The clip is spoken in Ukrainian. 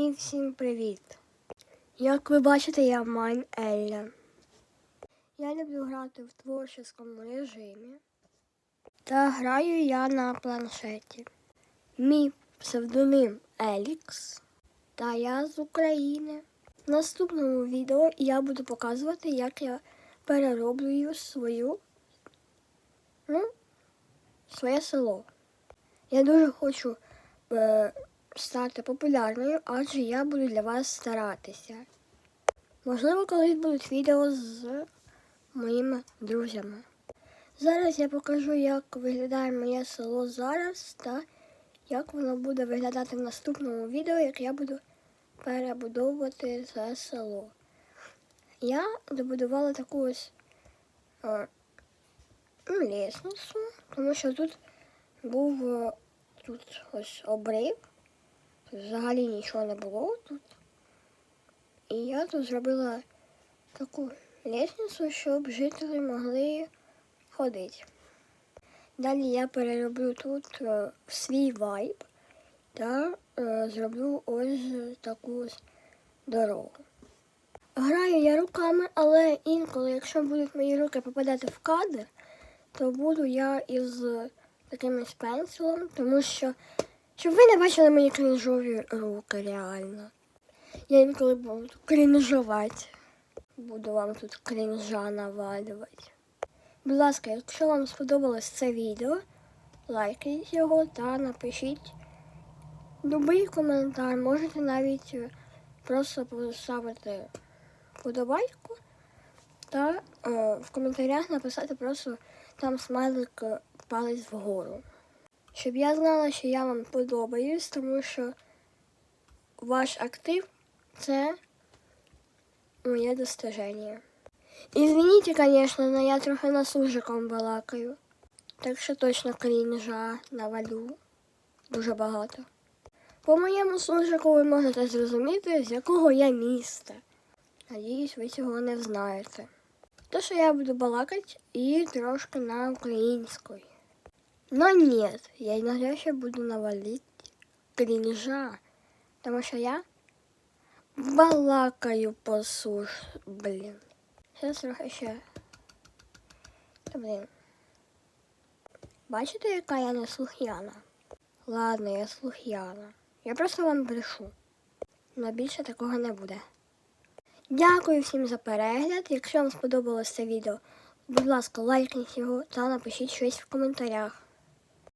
І всім привіт! Як ви бачите, я Майн Елля. Я люблю грати в творчому режимі. Та граю я на планшеті. Мій псевдоним Елікс. Та я з України. В наступному відео я буду показувати, як я перероблюю свою, ну, своє село. Я дуже хочу е, стати популярною, адже я буду для вас старатися. Можливо, колись будуть відео з моїми друзями. Зараз я покажу, як виглядає моє село зараз та як воно буде виглядати в наступному відео, як я буду перебудовувати це село. Я добудувала таку ось е, ну, лісницю, тому що тут був е, тут ось обрив. Взагалі нічого не було тут. І я тут зробила таку лісницю, щоб жителі могли ходити. Далі я перероблю тут е, свій вайб та е, зроблю ось таку дорогу. Граю я руками, але інколи, якщо будуть мої руки попадати в кадр, то буду я із таким пенсилом, тому що щоб ви не бачили мої крінжові руки реально. Я інколи буду крінжувати. Буду вам тут крінжа навалювати. Будь ласка, якщо вам сподобалось це відео, лайкайте його та напишіть любий коментар. Можете навіть е, просто поставити подобайку та е, в коментарях написати просто там смайлик е, палець вгору. Щоб я знала, що я вам подобаюсь, тому що ваш актив це моє достиження. Извините, конечно, но я трохи на служиком балакаю. Так що точно крінжа навалю дуже багато. По моєму служику ви можете зрозуміти, з якого я міста. Надіюсь, ви цього не знаєте. То, що я буду балакати і трошки на українській. Но нет, я иногда ще буду навалить крінжа, тому що я балакаю по суш, блін. Зараз трохи ще. Та блін. Бачите, яка я не слух'яна? Ладно, я слух'яна. Я просто вам брешу. Но більше такого не буде. Дякую всім за перегляд. Якщо вам сподобалось це відео, будь ласка, лайкніть його та напишіть щось в коментарях.